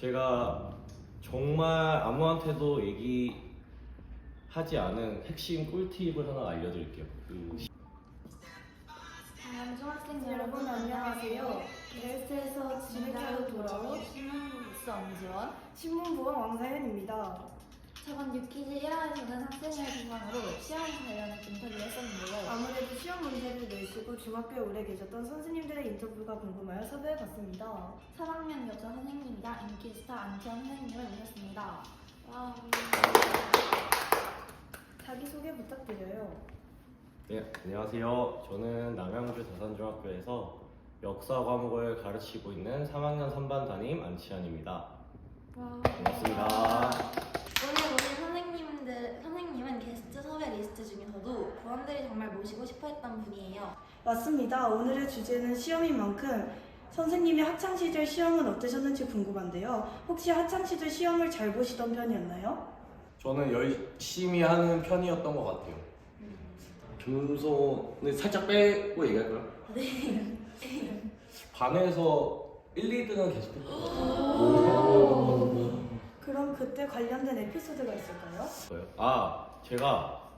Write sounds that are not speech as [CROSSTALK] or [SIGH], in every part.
제가 정말 아무한테도 얘기하지 않은 핵심 꿀팁을 하나 알려드릴게요. 그 다음 중학생 여러분 안녕하세요. 게스트에서 진행자로 돌아온 신문부스 엄지원 신문부원 왕사현입니다. 저번 유퀴즈 1화에서는 학생을 대상으로 시험 관련한 인터뷰를 했었는데요 아무래도 시험 문제를 내시고 중학교에 오래 계셨던 선생님들의 인터뷰가 궁금하여 섭외해봤습니다. 3학년 여자 선생님 이자 인기스타 안채원 선생님을 모셨습니다 와 자기소개 부탁드려요. 네, 안녕하세요. 저는 남양주 다산중학교에서 역사 과목을 가르치고 있는 3학년 3반 담임 안치환입니다. 와. 반갑습니다. 오늘 오신 선생님들, 선생님은 게스트 섭외 리스트 중에서도 부원들이 정말 모시고 싶어 했던 분이에요 맞습니다. 오늘의 주제는 시험인 만큼 선생님이 학창시절 시험은 어떠셨는지 궁금한데요. 혹시 학창시절 시험을 잘 보시던 편이었나요? 저는 열심히 하는 편이었던 것 같아요. 겸손을 살짝 빼고 얘기할까요? 네 [LAUGHS] 반에서 1, 2등은 계속 했던 것 같아요. [GASPS] 그럼 그때 관련된 에피소드가 있을까요? 아, 제가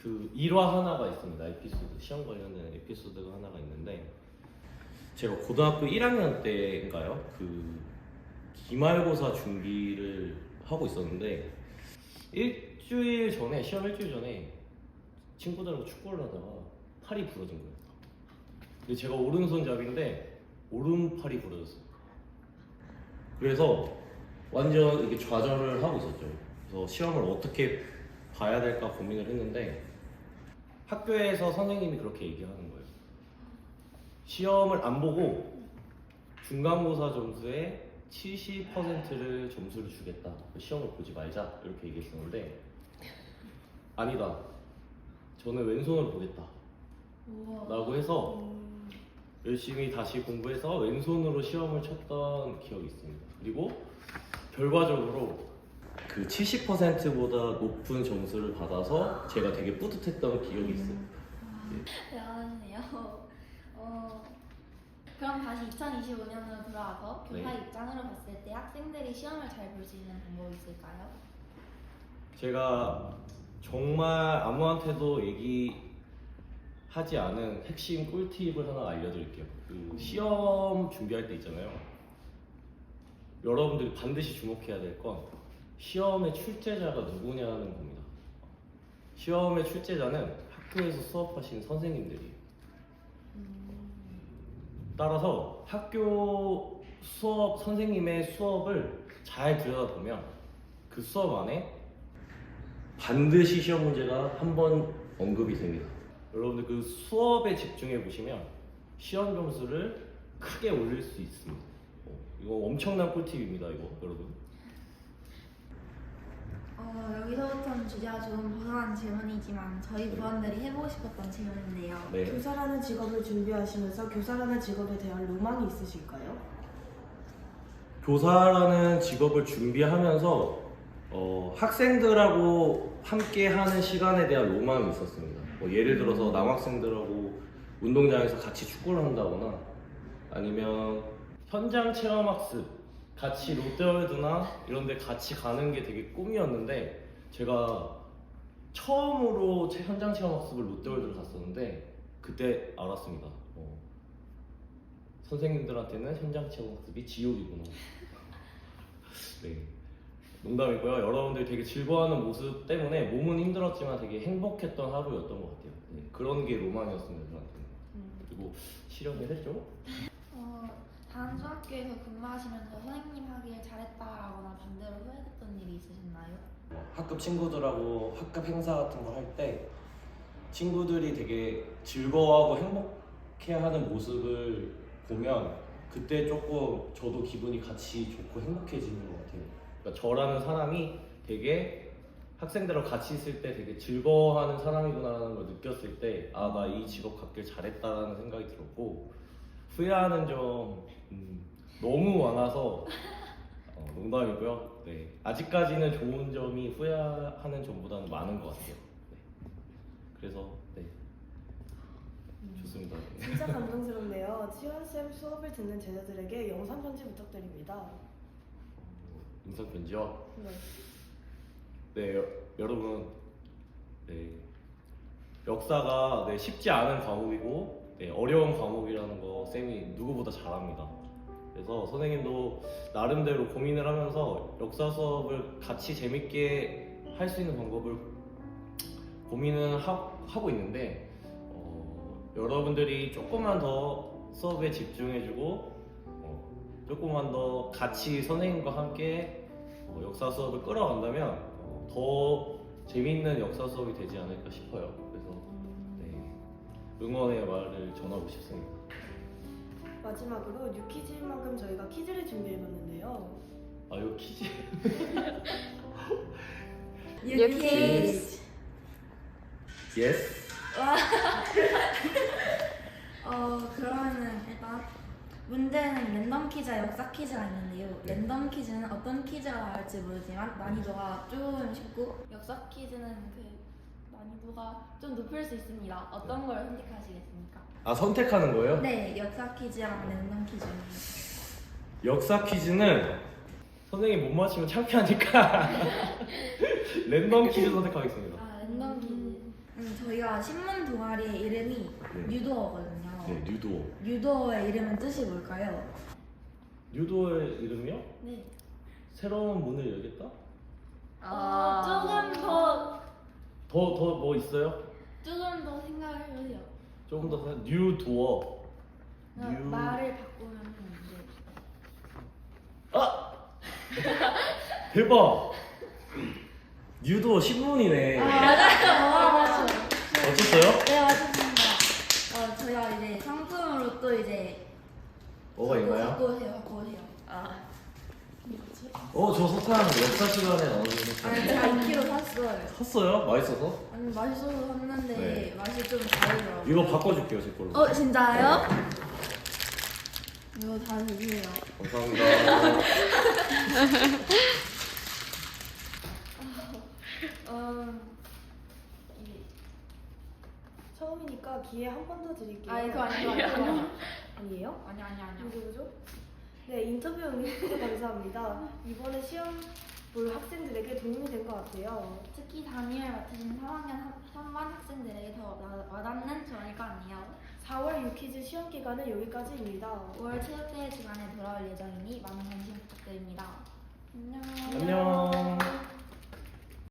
그 일화 하나가 있습니다. 에피소드 시험 관련된 에피소드가 하나가 있는데 제가 고등학교 1학년 때인가요? 그 기말고사 준비를 하고 있었는데 일주일 전에 시험 일주일 전에 친구들하고 축구를 하다가 팔이 부러진 거예요. 근데 제가 오른손잡이인데 오른팔이 부러졌어요. 그래서 완전 이게 좌절을 하고 있었죠. 그래서 시험을 어떻게 봐야 될까 고민을 했는데 학교에서 선생님이 그렇게 얘기하는 거예요. 시험을 안 보고 중간고사 점수의 70%를 점수를 주겠다. 시험을 보지 말자 이렇게 얘기했었는데 아니다. 저는 왼손으로 보겠다. 라고 해서 열심히 다시 공부해서 왼손으로 시험을 쳤던 기억이 있습니다. 그리고 결과적으로 그 70%보다 높은 점수를 받아서 제가 되게 뿌듯했던 기억이 있어요. 대단하시네요. 어, 그럼 다시 2025년으로 돌아와서 교사 네. 입장으로 봤을 때 학생들이 시험을 잘 볼 수 있는 방법이 있을까요? 제가 정말 아무한테도 얘기하지 않은 핵심 꿀팁을 하나 알려드릴게요. 그 시험 준비할 때 있잖아요. 여러분들이 반드시 주목해야 될 건 시험의 출제자가 누구냐는 겁니다. 시험의 출제자는 학교에서 수업하시는 선생님들이에요. 따라서 학교 수업 선생님의 수업을 잘 들여다보면 그 수업 안에 반드시 시험 문제가 한 번 언급이 됩니다. 여러분들 그 수업에 집중해 보시면 시험 점수를 크게 올릴 수 있습니다. 어, 이거 엄청난 꿀팁입니다, 이거 여러분. 어, 여기서부터는 주제가 조금 벗어난 질문이지만 저희 부원들이 해보고 싶었던 질문인데요. 네. 교사라는 직업을 준비하시면서 교사라는 직업에 대한 로망이 있으실까요? 교사라는 직업을 준비하면서 어, 학생들하고 함께 하는 시간에 대한 로망이 있었습니다. 뭐 예를 들어서 남학생들하고 운동장에서 같이 축구를 한다거나 아니면 현장 체험 학습 같이 롯데월드나 이런 데 같이 가는 게 되게 꿈이었는데 제가 처음으로 체- 현장 체험 학습을 롯데월드를 갔었는데 그때 알았습니다. 어, 선생님들한테는 현장 체험 학습이 지옥이구나. [LAUGHS] 네. 농담이고요. 여러분들이 되게 즐거워하는 모습 때문에 몸은 힘들었지만 되게 행복했던 하루였던 것 같아요. 네. 그런 게 로망이었습니다, 저한테는. 그리고 실현을 했죠. 어, 다른 중학교에서 근무하시면서 선생님 하길 잘했다라거나 반대로 후회됐던 일이 있으셨나요? 학급 친구들하고 학급 행사 같은 거할때 친구들이 되게 즐거워하고 행복해하는 모습을 보면 그때 조금 저도 기분이 같이 좋고 행복해지는 것 같아요. 그러니까 저라는 사람이 되게 학생들하고 같이 있을 때 되게 즐거워하는 사람이구나라는 걸 느꼈을 때 아 나 이 직업 갖길 잘했다라는 생각이 들었고 후회하는 점 음, 너무 많아서 어, 농담이고요. 네 아직까지는 좋은 점이 후회하는 점보다는 많은 것 같아요. 네. 그래서 네 좋습니다. 네. 진짜 감동스럽네요. 지원쌤 수업을 듣는 제자들에게 영상 편지 부탁드립니다. 인성 편지요. 네. 네, 여, 여러분, 네 역사가 네, 쉽지 않은 과목이고 네, 어려운 과목이라는 거 쌤이 누구보다 잘합니다. 그래서 선생님도 나름대로 고민을 하면서 역사 수업을 같이 재밌게 할 수 있는 방법을 고민을 하, 하고 있는데 어, 여러분들이 조금만 더 수업에 집중해주고 어, 조금만 더 같이 선생님과 함께 어, 역사 수업을 끌어간다면 어, 더 재미있는 역사 수업이 되지 않을까 싶어요. 응원의 말을 전하고 싶습니다. 마지막으로 뉴퀴즈인 만큼 저희가 퀴즈를 준비해봤는데요. 아 이거 퀴즈 [LAUGHS] 유퀴즈. 예스 [LAUGHS] 어 그러면은 일단 문제는 랜덤 퀴즈와 역사 퀴즈가 있는데요. 네. 랜덤 퀴즈는 어떤 퀴즈가 나올지 모르지만 난이도가 좀 쉽고 역사 퀴즈는 그 난이도가 좀 높을 수 있습니다. 어떤 걸 선택하시겠습니까? 아 선택하는 거예요? 네 역사 퀴즈랑 랜덤 퀴즈. 역사 퀴즈는 선생님 못 맞히면 창피하니까 [LAUGHS] 랜덤 퀴즈 선택하겠습니다. 아 랜덤 퀴즈. 음, 저희가 신문 동아리의 이름이 네. 뉴도어거든요. 네, 뉴도. 뉴도어의 이름은 뜻이 뭘까요? 뉴도의 이름이요? 네. 새로운 문을 열겠다? 어, 조금 더 더 더 뭐 있어요? 조금 더 생각을 해보세요. 조금 더 뉴 도어. 그냥 뉴- 말을 바꾸면 이제 아 [LAUGHS] 대박. 뉴 도어 신문이네. 아 맞아요. 어땠어요? 네 맞습니다. 어 저희가 이제 상품으로 또 이제 뭐가 갖고- 있나요? 갖고 오세요. 갖고 오세요. 아 어, 저 석탄 역사 시간에 나오는 석탄. 아니 제가 2kg 샀어요. 샀어요? 맛있어서? 아니 맛있어서 샀는데 네. 맛이 좀 다르더라고요. 이거 바꿔줄게요, 제 걸로. 어 진짜요? 이거 다 드세요. 감사합니다. 음, 이게 처음이니까 기회 한 번 더 드릴게요. 아 이거 아니고 아니고 아니에요? 아니 아니 아니. 누구 그죠? 네 인터뷰 응해주셔서 감사합니다. 이번에 시험 볼 학생들에게 도움이 된 것 같아요. 특히 단위를 맡으신 3학년 3반 학생들에게 더 와- 와닿는 조언일 것 같네요. 4월 유퀴즈 시험 기간은 여기까지입니다. 5월 체육대회 주간에 돌아올 예정이니 많은 관심 부탁드립니다. 안녕. 안녕.